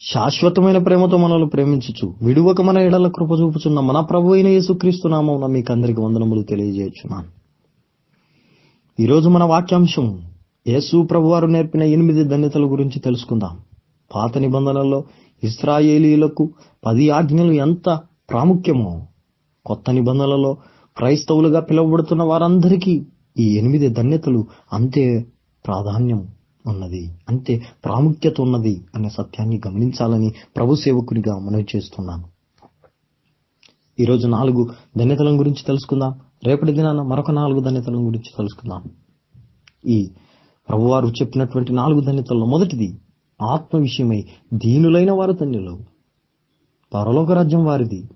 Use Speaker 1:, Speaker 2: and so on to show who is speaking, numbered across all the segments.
Speaker 1: శాశ్వతమైన ప్రేమతో మనల్ని ప్రేమించచ్చు విడువక మన ఎడల కృప చూపుచున్న మన ప్రభు అయిన యేసుక్రీస్తు నామం మీకు అందరికి వందనములు తెలియజేయచ్చున్నాను ఈరోజు మన వాక్యాంశం యేసు ప్రభు వారు నేర్పిన ఎనిమిది ధన్యతల గురించి తెలుసుకుందాం. పాత నిబంధనల్లో ఇస్రాయేలీలకు పది ఆజ్ఞలు ఎంత ప్రాముఖ్యమో కొత్త నిబంధనలలో క్రైస్తవులుగా పిలువబడుతున్న వారందరికీ ఈ ఎనిమిది ధన్యతలు అంతే ప్రాధాన్యం ఉన్నది. అంతే ప్రాముఖ్యత ఉన్నది అనే సత్యాన్ని గమనించాలని ప్రభు సేవకునిగా మనవి చేస్తున్నాను. ఈరోజు నాలుగు ధన్యతలం గురించి తెలుసుకుందాం. రేపటి దినాన మరొక నాలుగు ధన్యతలం గురించి తెలుసుకుందాం. ఈ ప్రభువారు చెప్పినటువంటి నాలుగు ధన్యతల్లో మొదటిది ఆత్మ విషయమై దీనులైన వారు ధన్యులు. పరలోక రాజ్యం వారిది.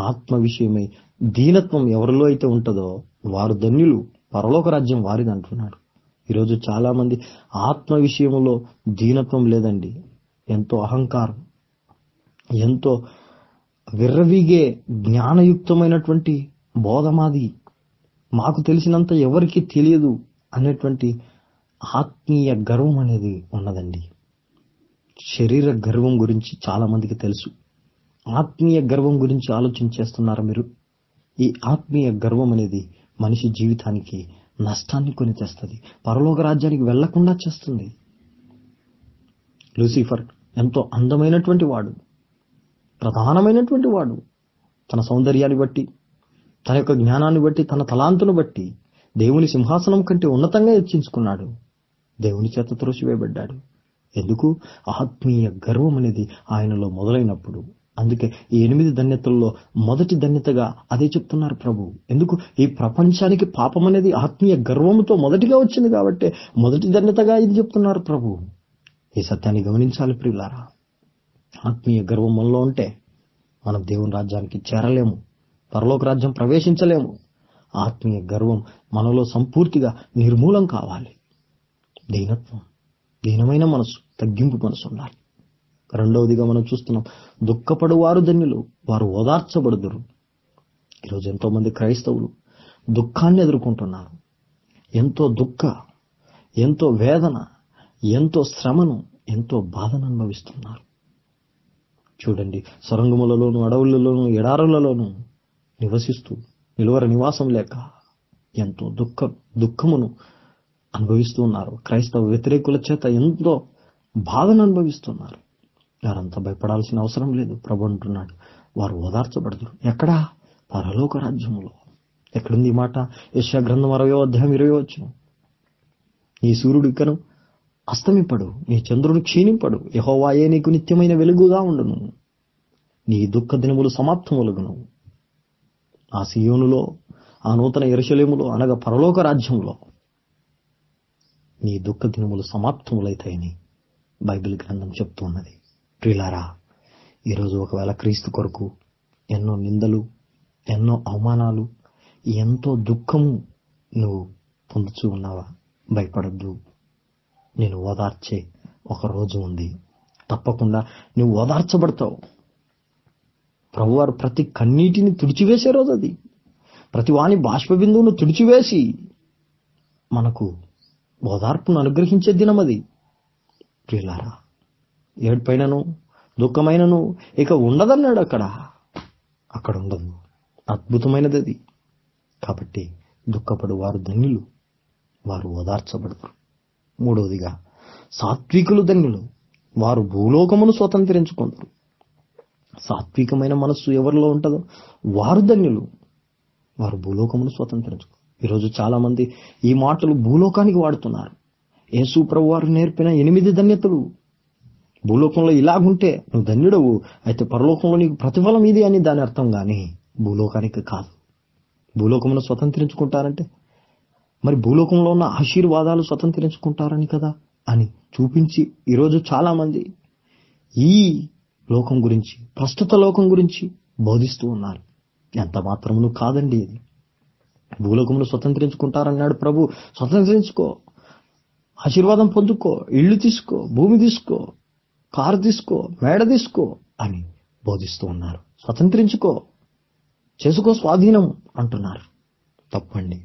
Speaker 1: ఆత్మ విషయమై దీనత్వం ఎవరిలో అయితే ఉంటుందో వారు ధన్యులు పరలోక రాజ్యం వారిది అంటున్నాడు. ఈరోజు చాలా మంది ఆత్మ విషయంలో దీనత్వం లేదండి. ఎంతో అహంకారం ఎంతో విర్రవీగే జ్ఞానయుక్తమైనటువంటి బోధ మాది మాకు తెలిసినంత ఎవరికి తెలియదు అనేటువంటి ఆత్మీయ గర్వం అనేది ఉన్నదండి. శరీర గర్వం గురించి చాలా మందికి తెలుసు. ఆత్మీయ గర్వం గురించి ఆలోచించేస్తున్నారా మీరు? ఈ ఆత్మీయ గర్వం అనేది మనిషి జీవితానికి నష్టాన్ని కొని తెస్తుంది. పరలోక రాజ్యానికి వెళ్ళకుండా చేస్తుంది. లూసిఫర్ ఎంతో అందమైనటువంటి వాడు. ప్రధానమైనటువంటి వాడు. తన సౌందర్యాన్ని బట్టి తన యొక్క జ్ఞానాన్ని బట్టి తన తలాంతును బట్టి దేవుని సింహాసనం కంటే ఉన్నతంగా హెచ్చించుకున్నాడు దేవుని చేత త్రోసివేయబడ్డాడు. ఎందుకు? ఆత్మీయ గర్వం అనేది ఆయనలో మొదలైనప్పుడు. అందుకే ఈ ఎనిమిది ధన్యతల్లో మొదటి ధన్యతగా అదే చెప్తున్నారు ప్రభు. ఎందుకు? ఈ ప్రపంచానికి పాపం అనేది ఆత్మీయ గర్వంతో మొదటిగా వచ్చింది కాబట్టి మొదటి ధన్యతగా ఇది చెప్తున్నారు ప్రభు. ఈ సత్యాన్ని గమనించాలి ప్రియులారా. ఆత్మీయ గర్వం మనలో ఉంటే మనం దేవుని రాజ్యానికి చేరలేము. పరలోక రాజ్యం ప్రవేశించలేము. ఆత్మీయ గర్వం మనలో సంపూర్తిగా నిర్మూలం కావాలి. దీనత్వం దీనమైన మనసు తగ్గింపు మనసు ఉండాలి. రెండవదిగా మనం చూస్తున్నాం దుఃఖపడు వారు ధన్యులు వారు ఓదార్చబడుదురు. ఈరోజు ఎంతో మంది క్రైస్తవులు దుఃఖాన్ని ఎదుర్కొంటున్నారు. ఎంతో దుఃఖ ఎంతో వేదన ఎంతో శ్రమను ఎంతో బాధను అనుభవిస్తున్నారు. చూడండి సొరంగములలోను అడవులలోను ఎడారులలోను నివసిస్తూ నిలువర నివాసం లేక ఎంతో దుఃఖ దుఃఖమును అనుభవిస్తూ ఉన్నారు. క్రైస్తవ వ్యతిరేకుల చేత ఎంతో బాధను అనుభవిస్తున్నారు. వారంతా భయపడాల్సిన అవసరం లేదు. ప్రభు అంటున్నాడు. వారు ఓదార్చబడతారు ఎక్కడా? పరలోక రాజ్యంలో ఎక్కడుంది ఈ మాట? యశా గ్రంథం అరవయో అధ్యాయం ఇరవై వచ్చు నీ సూర్యుడు ఇక్కను. అస్తమింపడు. నీ చంద్రుడు క్షీణింపడు. యహోవాయే నీకు నిత్యమైన వెలుగుగా ఉండును. నీ దుఃఖ దినములు సమాప్తములుగును. ఆ సియోనులో ఆ నూతన ఎరుశలేములో అనగా పరలోక రాజ్యంలో నీ దుఃఖ దినములు సమాప్తములైతాయని బైబిల్ గ్రంథం చెప్తున్నది. ప్రిలారా ఈరోజు ఒకవేళ క్రీస్తు కొరకు ఎన్నో నిందలు ఎన్నో అవమానాలు ఎంతో దుఃఖము నువ్వు పొందుచు ఉన్నావా? భయపడద్దు. నేను ఓదార్చే ఒక రోజు ఉంది. తప్పకుండా నువ్వు ఓదార్చబడతావు. ప్రభువారు ప్రతి కన్నీటిని తుడిచివేసే రోజు అది. ప్రతి వాని బాష్ప బిందువును తుడిచివేసి మనకు ఓదార్పును అనుగ్రహించే దినం అది ప్రియులారా ఏడుపైనను దుఃఖమైనను ఇక ఉండదన్నాడు అక్కడ. అక్కడ ఉండదు. అద్భుతమైనది అది కాబట్టి దుఃఖపడు వారు ధన్యులు. వారు ఓదార్చబడతారు. మూడవదిగా సాత్వికులు ధన్యులు. వారు భూలోకమును స్వతంత్రించుకుంటారు సాత్వికమైన మనస్సు ఎవరిలో ఉంటుందో వారు ధన్యులు. వారు భూలోకమును స్వతంత్రించుకుంటారు ఈరోజు చాలామంది ఈ మాటలు భూలోకానికి వాడుతున్నారు. యేసు ప్రభు వారు నేర్పిన ఎనిమిది ధన్యతలు. భూలోకంలో ఇలాగుంటే నువ్వు ధన్యుడవు. అయితే పరలోకంలో నీకు ప్రతిఫలం ఇది అని దాని అర్థం కానీ భూలోకానికి కాదు. భూలోకమును స్వతంత్రించుకుంటారంటే? మరి భూలోకంలో ఉన్న ఆశీర్వాదాలు స్వతంత్రించుకుంటారని కదా అని చూపించి ఈరోజు చాలా మంది ఈ లోకం గురించి ప్రస్తుత లోకం గురించి బోధిస్తూ ఉన్నారు. ఎంత మాత్రమును కాదండి ఇది. భూలోకమును స్వతంత్రించుకుంటారన్నాడు ప్రభు. స్వతంత్రించుకో. ఆశీర్వాదం పొందుకో. ఇల్లు తీసుకో. భూమి తీసుకో. కారు తీసుకో మేడ తీసుకో అని బోధిస్తూ ఉన్నారు. స్వతంత్రించుకో చేసుకో స్వాధీనం అంటున్నారు. తప్పండి.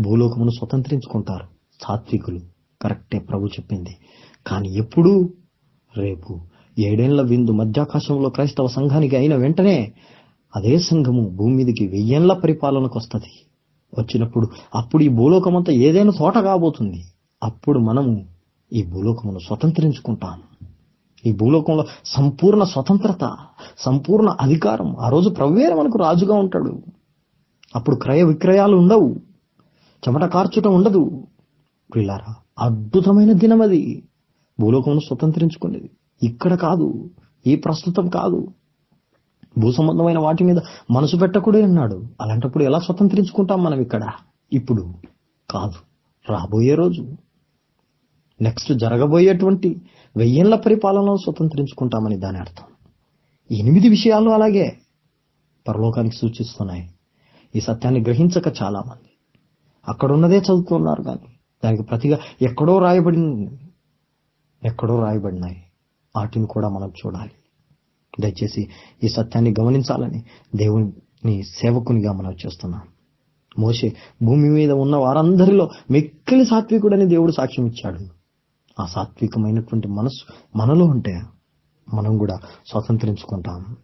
Speaker 1: భూలోకమును స్వతంత్రించుకుంటారు సాత్వికులు. కరెక్టే ప్రభు చెప్పింది. కానీ ఎప్పుడు? రేపు. ఏడేళ్ళ విందు మధ్యాకాశంలో క్రైస్తవ సంఘానికి అయిన వెంటనే అదే సంఘము భూమి మీదకి వెయ్యేళ్ళ పరిపాలనకు వస్తుంది. వచ్చినప్పుడు అప్పుడు ఈ భూలోకమంతా ఏదైనా తోట కాబోతుంది. అప్పుడు మనము ఈ భూలోకమును స్వతంత్రించుకుంటాం. ఈ భూలోకంలో సంపూర్ణ స్వతంత్రత సంపూర్ణ అధికారం. ఆ రోజు ప్రవ్వేర మనకు రాజుగా ఉంటాడు. అప్పుడు క్రయ విక్రయాలు ఉండవు. చెమట కార్చుట ఉండదు. పిల్లారా అద్భుతమైన దినం అది. భూలోకమును స్వతంత్రించుకునేది ఇక్కడ కాదు ఈ ప్రస్తుతం కాదు. భూ సంబంధమైన వాటి మీద మనసు పెట్టకూడే అన్నాడు. అలాంటప్పుడు ఎలా స్వతంత్రించుకుంటాం మనం ఇక్కడ? ఇప్పుడు కాదు రాబోయే రోజు. నెక్స్ట్ జరగబోయేటువంటి వెయ్యేళ్ళ పరిపాలనలో స్వతంత్రించుకుంటామని దాని అర్థం. ఎనిమిది విషయాలు అలాగే పరలోకానికి సూచిస్తున్నాయి. ఈ సత్యాన్ని గ్రహించక చాలా మంది అక్కడున్నదే చదువుతున్నారు కానీ దానికి ప్రతిగా ఎక్కడో రాయబడింది ఎక్కడో రాయబడినాయి. వాటిని కూడా మనం చూడాలి. దయచేసి ఈ సత్యాన్ని గమనించాలని దేవుని సేవకునిగా మనం చేస్తున్నాం. మోషే భూమి మీద ఉన్న వారందరిలో మిక్కిలి సాత్వికుడని దేవుడు సాక్ష్యం ఇచ్చాడు. ఆ సాత్వికమైనటువంటి మనసు మనలో ఉంటే మనం కూడా స్వతంత్రించుకుంటాం.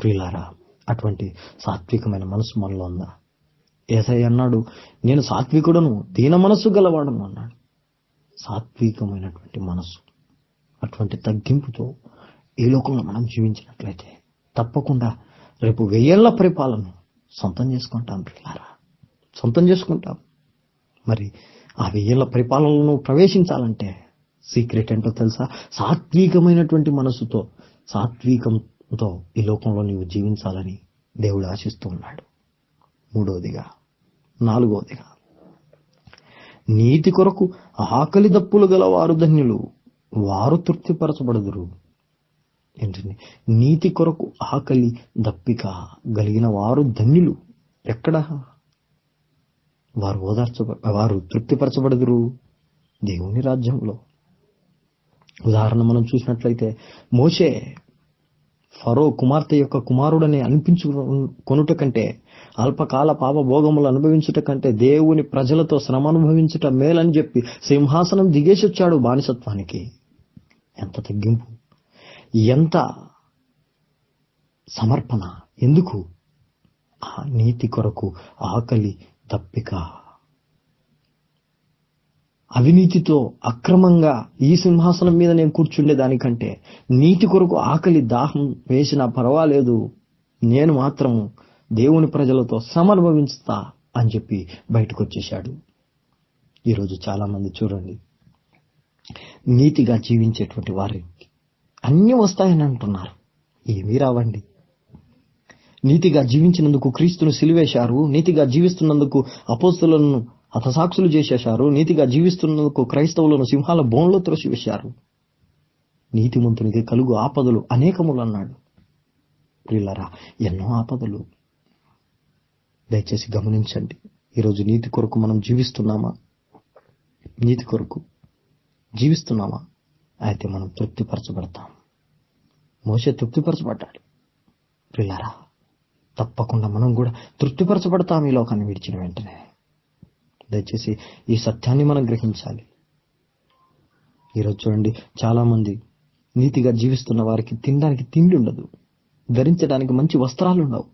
Speaker 1: ప్రియులారా అటువంటి సాత్వికమైన మనసు మనలో ఉందా? ఏసై అన్నాడు నేను సాత్వికుడను దీన మనస్సు గలవాడను అన్నాడు. సాత్వికమైనటువంటి మనసు అటువంటి తగ్గింపుతో ఈ లోకంలో మనం జీవించినట్లయితే తప్పకుండా రేపు వెయ్యేళ్ళ పరిపాలన సొంతం చేసుకుంటాం ప్రియులారా. సొంతం చేసుకుంటాం. మరి ఆ వీళ్ళ పరిపాలనను ప్రవేశించాలంటే సీక్రెట్ ఏంటో తెలుసా? సాత్వికమైనటువంటి మనసుతో సాత్వికంతో ఈ లోకంలో నీవు జీవించాలని దేవుడు ఆశిస్తూ ఉన్నాడు. మూడవదిగా నాలుగవదిగా నీతి కొరకు ఆకలి దప్పులు గల వారు ధన్యులు వారు తృప్తిపరచబడదురు. ఏంటండి? నీతి కొరకు ఆకలి దప్పిక కలిగిన వారు ధన్యులు ఎక్కడ? వారు ఓదార్చ వారు తృప్తిపరచబడదురు దేవుని రాజ్యంలో. ఉదాహరణ మనం చూసినట్లయితే మోషే ఫరో కుమార్తె యొక్క కుమారుడని అనిపించు కొనుట కంటే అల్పకాల పాప భోగములు అనుభవించుట కంటే దేవుని ప్రజలతో శ్రమ అనుభవించుట మేలని చెప్పి సింహాసనం దిగేసి వచ్చాడు బానిసత్వానికి. ఎంత తగ్గింపు. ఎంత సమర్పణ. ఎందుకు? ఆ నీతి కొరకు ఆకలి తప్పిక. అవినీతితో అక్రమంగా ఈ సింహాసనం మీద నేను కూర్చుండే దానికంటే నీతి కొరకు ఆకలి దాహం వేసినా పర్వాలేదు. నేను మాత్రం దేవుని ప్రజలతో సమనుభవించుతా అని చెప్పి బయటకు వచ్చేశాడు ఈరోజు చాలా మంది చూడండి. నీతిగా జీవించేటువంటి వారికి అన్నీ వస్తాయని అంటున్నారు. ఏమీ రావండి. నీతిగా జీవించినందుకు క్రీస్తును సిలివేశారు నీతిగా జీవిస్తున్నందుకు అపోస్తులను హతసాక్షులు చేసేశారు నీతిగా జీవిస్తున్నందుకు క్రైస్తవులను సింహాల బోన్లో త్రోసివేశారు. నీతిమంతునికి కలుగు ఆపదలు అనేకములు అన్నాడు ప్రిల్లరా ఎన్నో ఆపదలు. దయచేసి గమనించండి ఈరోజు నీతి కొరకు మనం జీవిస్తున్నామా? నీతి కొరకు జీవిస్తున్నామా? అయితే మనం తృప్తిపరచబడతాం. మోసే తృప్తిపరచబడ్డాడు. ప్రిల్లరా తప్పకుండా మనం కూడా తృప్తిపరచబడతాం ఈ లోకాన్ని విడిచిన వెంటనే. దయచేసి ఈ సత్యాన్ని మనం గ్రహించాలి. ఈరోజు చూడండి చాలామంది నీతిగా జీవిస్తున్న వారికి తినడానికి తిండి ఉండదు ధరించడానికి మంచి వస్త్రాలు ఉండవు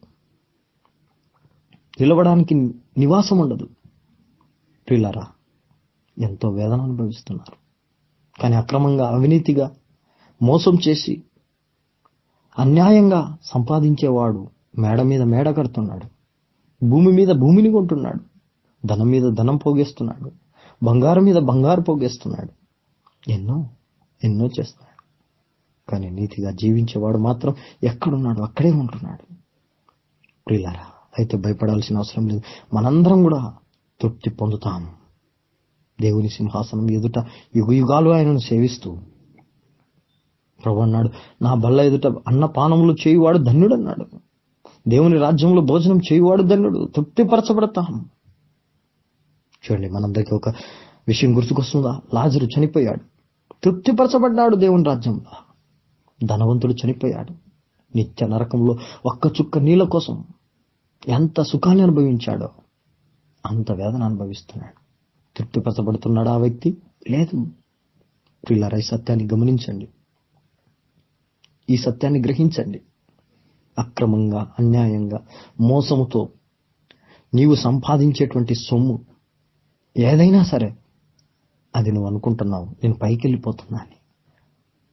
Speaker 1: నిలవడానికి నివాసం ఉండదు. పిల్లరా ఎంతో వేదన అనుభవిస్తున్నారు. కానీ అక్రమంగా అవినీతిగా మోసం చేసి అన్యాయంగా సంపాదించేవాడు మేడ మీద మేడ కడుతున్నాడు. భూమి మీద భూమిని కొంటున్నాడు. ధనం మీద ధనం పోగేస్తున్నాడు. బంగారం మీద బంగారు పోగేస్తున్నాడు. ఎన్నో ఎన్నో చేస్తున్నాడు. కానీ నీతిగా జీవించేవాడు మాత్రం ఎక్కడున్నాడు అక్కడే ఉంటున్నాడు. ప్రియులారా అయితే భయపడాల్సిన అవసరం లేదు. మనందరం కూడా తృప్తి పొందుతాం. దేవుని సింహాసనం ఎదుట యుగ యుగాలు ఆయనను సేవిస్తూ. ప్రభు అన్నాడు నా బల్ల ఎదుట అన్న పానములు చేయువాడు ధన్యుడు అన్నాడు దేవుని రాజ్యంలో భోజనం చేయువాడు ధన్యుడు తృప్తిపరచబడతాం. చూడండి మనందరికీ ఒక విషయం గుర్తుకొస్తుందా? లాజరు చనిపోయాడు. తృప్తిపరచబడ్డాడు దేవుని రాజ్యంలో. ధనవంతుడు చనిపోయాడు. నిత్య నరకంలో ఒక్క చుక్క నీళ్ళ కోసం ఎంత సుఖాన్ని అనుభవించాడో అంత వేదన అనుభవిస్తున్నాడు. తృప్తిపరచబడుతున్నాడు ఆ వ్యక్తి? లేదు. పిల్లరై సత్యాన్ని గమనించండి. ఈ సత్యాన్ని గ్రహించండి. అక్రమంగా అన్యాయంగా మోసముతో నీవు సంపాదించేటువంటి సొమ్ము ఏదైనా సరే అది నువ్వు అనుకుంటున్నావు. నేను పైకి వెళ్ళిపోతున్నా అని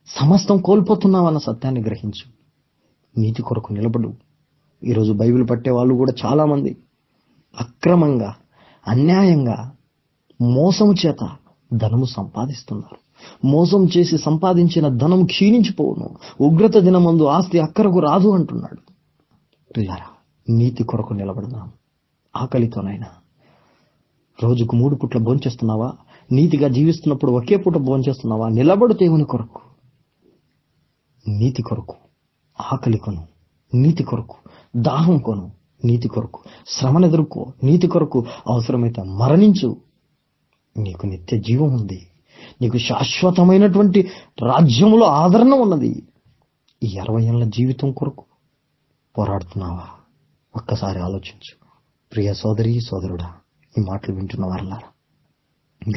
Speaker 1: సమస్తం కోల్పోతున్నావు అన్న సత్యాన్ని గ్రహించు. నీతి కొరకు నిలబడు. ఈరోజు బైబిల్ పట్టే వాళ్ళు కూడా చాలామంది అక్రమంగా అన్యాయంగా మోసము చేత ధనము సంపాదిస్తున్నారు. మోసం చేసి సంపాదించిన ధనం క్షీణించిపోవును. ఉగ్రత దినమందు ఆస్తి అక్కరకు రాదు అంటున్నాడు. పిల్లారా నీతి కొరకు నిలబడదాం. ఆకలితోనైనా. రోజుకు మూడు పుట్ల భోంచేస్తున్నావా? నీతిగా జీవిస్తున్నప్పుడు ఒకే పూట భోంచేస్తున్నావా? నిలబడు దేవుని కొరకు. నీతి కొరకు. ఆకలి కొను. నీతి కొరకు. దాహం కొను. నీతి కొరకు. శ్రమను ఎదుర్కో నీతి కొరకు. అవసరమైతే మరణించు. నీకు నిత్య జీవం ఉంది. నీకు శాశ్వతమైనటువంటి రాజ్యంలో ఆదరణ ఉన్నది. ఈ అరవై ఏళ్ళ జీవితం కొరకు పోరాడుతున్నావా? ఒక్కసారి ఆలోచించు. ప్రియ సోదరి సోదరుడా ఈ మాటలు వింటున్న వారలారా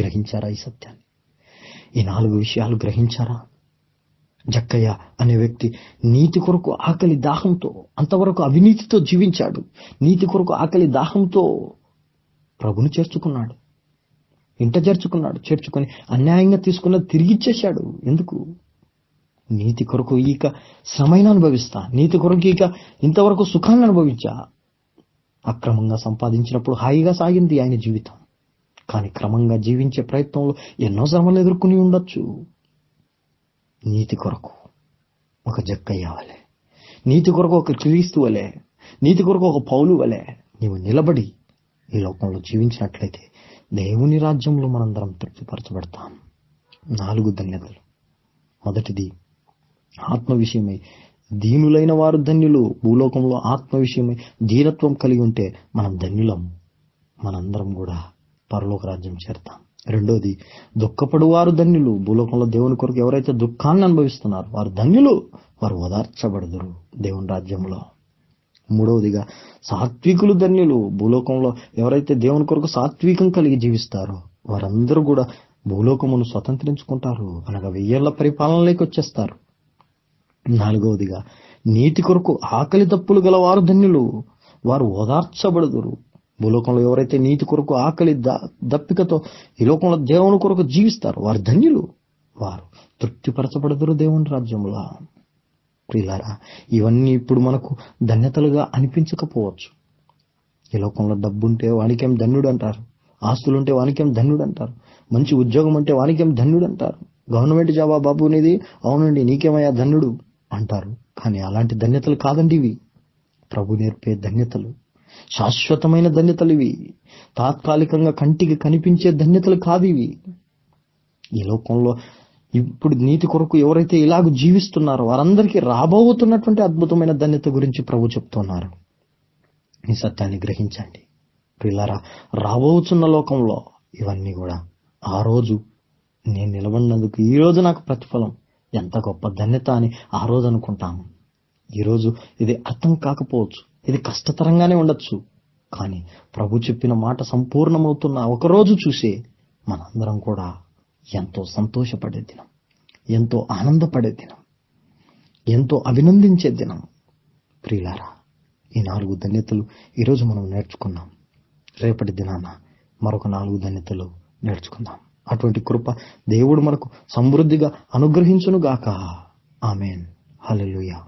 Speaker 1: గ్రహించారా ఈ సత్యాన్ని? ఈ నాలుగు విషయాలు గ్రహించారా? జక్కయ్య అనే వ్యక్తి నీతి కొరకు ఆకలి దాహంతో అంతవరకు అవినీతితో జీవించాడు. నీతి కొరకు ఆకలి దాహంతో ప్రభుని చేర్చుకున్నాడు. ఇంట చేర్చుకున్నాడు చేర్చుకొని అన్యాయంగా తీసుకున్నది తిరిగిచ్చేశాడు. ఎందుకు? నీతి కొరకు ఈక శ్రమైన అనుభవిస్తా. నీతి కొరకు ఇక ఇంతవరకు సుఖాన్ని అనుభవించా. అక్రమంగా సంపాదించినప్పుడు హాయిగా సాగింది ఆయన జీవితం. కానీ క్రమంగా జీవించే ప్రయత్నంలో ఎన్నో శ్రమలు ఎదుర్కొని ఉండొచ్చు. నీతి కొరకు ఒక జక్కయ్య వలె. నీతి కొరకు ఒక క్రీస్తు వలె. నీతి కొరకు ఒక పౌలు వలె. నీవు నిలబడి ఈ లోకంలో జీవించినట్లయితే దేవుని రాజ్యంలో మనందరం తృప్తిపరచబడతాం. నాలుగు ధన్యతలు. మొదటిది ఆత్మ విషయమై. దీనులైన వారు ధన్యులు భూలోకంలో ఆత్మ విషయమై ధీరత్వం కలిగి ఉంటే మనం ధన్యులం. మనందరం కూడా పరలోక రాజ్యం చేరతాం. రెండోది దుఃఖపడువారు ధన్యులు. భూలోకంలో దేవుని కొరకు ఎవరైతే దుఃఖాన్ని అనుభవిస్తున్నారో వారు ధన్యులు. వారు ఓదార్చబడదురు దేవుని రాజ్యంలో. మూడవదిగా సాత్వికులు ధన్యులు. భూలోకంలో ఎవరైతే దేవుని కొరకు సాత్వికం కలిగి జీవిస్తారో వారందరూ కూడా భూలోకమును స్వతంత్రించుకుంటారు. అనగా వెయ్యేళ్ళ పరిపాలనలోకి వచ్చేస్తారు. నాలుగవదిగా నీతి కొరకు ఆకలి తప్పులు గల వారు ధన్యులు. వారు ఓదార్చబడుదురు. భూలోకంలో ఎవరైతే నీతి కొరకు ఆకలి దప్పికతో ఈ లోకంలో దేవుని కొరకు జీవిస్తారు వారు ధన్యులు. వారు తృప్తిపరచబడుదురు దేవుని రాజ్యంలో. ప్రియులారా ఇవన్నీ ఇప్పుడు మనకు ధన్యతలుగా అనిపించకపోవచ్చు. ఈ లోకంలో డబ్బుంటే వానికేం ధన్యుడు అంటారు ఆస్తులుంటే వానికేం ధన్యుడు అంటారు మంచి ఉద్యోగం అంటే వానికేం ధన్యుడు అంటారు గవర్నమెంట్ జాబా బాబు అనేది అవునండి నీకేమయ్యా ధన్యుడు? అంటారు. కానీ అలాంటి ధన్యతలు కాదండి ఇవి. ప్రభు నేర్పే ధన్యతలు శాశ్వతమైన ధన్యతలు ఇవి. తాత్కాలికంగా కంటికి కనిపించే ధన్యతలు కాదు ఇవి. ఈ లోకంలో ఇప్పుడు నీతి కొరకు ఎవరైతే ఇలాగ జీవిస్తున్నారో వారందరికీ రాబోతున్నటువంటి అద్భుతమైన ధన్యత గురించి ప్రభు చెప్తున్నారు. ఈ సత్యాన్ని గ్రహించండి. పిల్లరా రాబోతున్న లోకంలో ఇవన్నీ కూడా ఆ రోజు నేను నిలబడినందుకు ఈ రోజు నాకు ప్రతిఫలం. ఎంత గొప్ప ధన్యత అని ఆ రోజు అనుకుంటాము. ఈరోజు ఇది అర్థం కాకపోవచ్చు ఇది కష్టతరంగానే ఉండొచ్చు. కానీ ప్రభు చెప్పిన మాట సంపూర్ణమవుతున్న ఒకరోజు చూసే మనందరం కూడా ఎంతో సంతోషపడే దినం ఎంతో ఆనందపడే దినం ఎంతో అభినందించే దినం. ప్రియులారా ఈ నాలుగు ధన్యతలు ఈరోజు మనం నేర్చుకున్నాం. రేపటి దినాన మరొక నాలుగు ధన్యతలు నేర్చుకుందాం. అటువంటి కృప దేవుడు మనకు సమృద్ధిగా అనుగ్రహించునుగాక. ఆమెన్. హల్లెలూయా.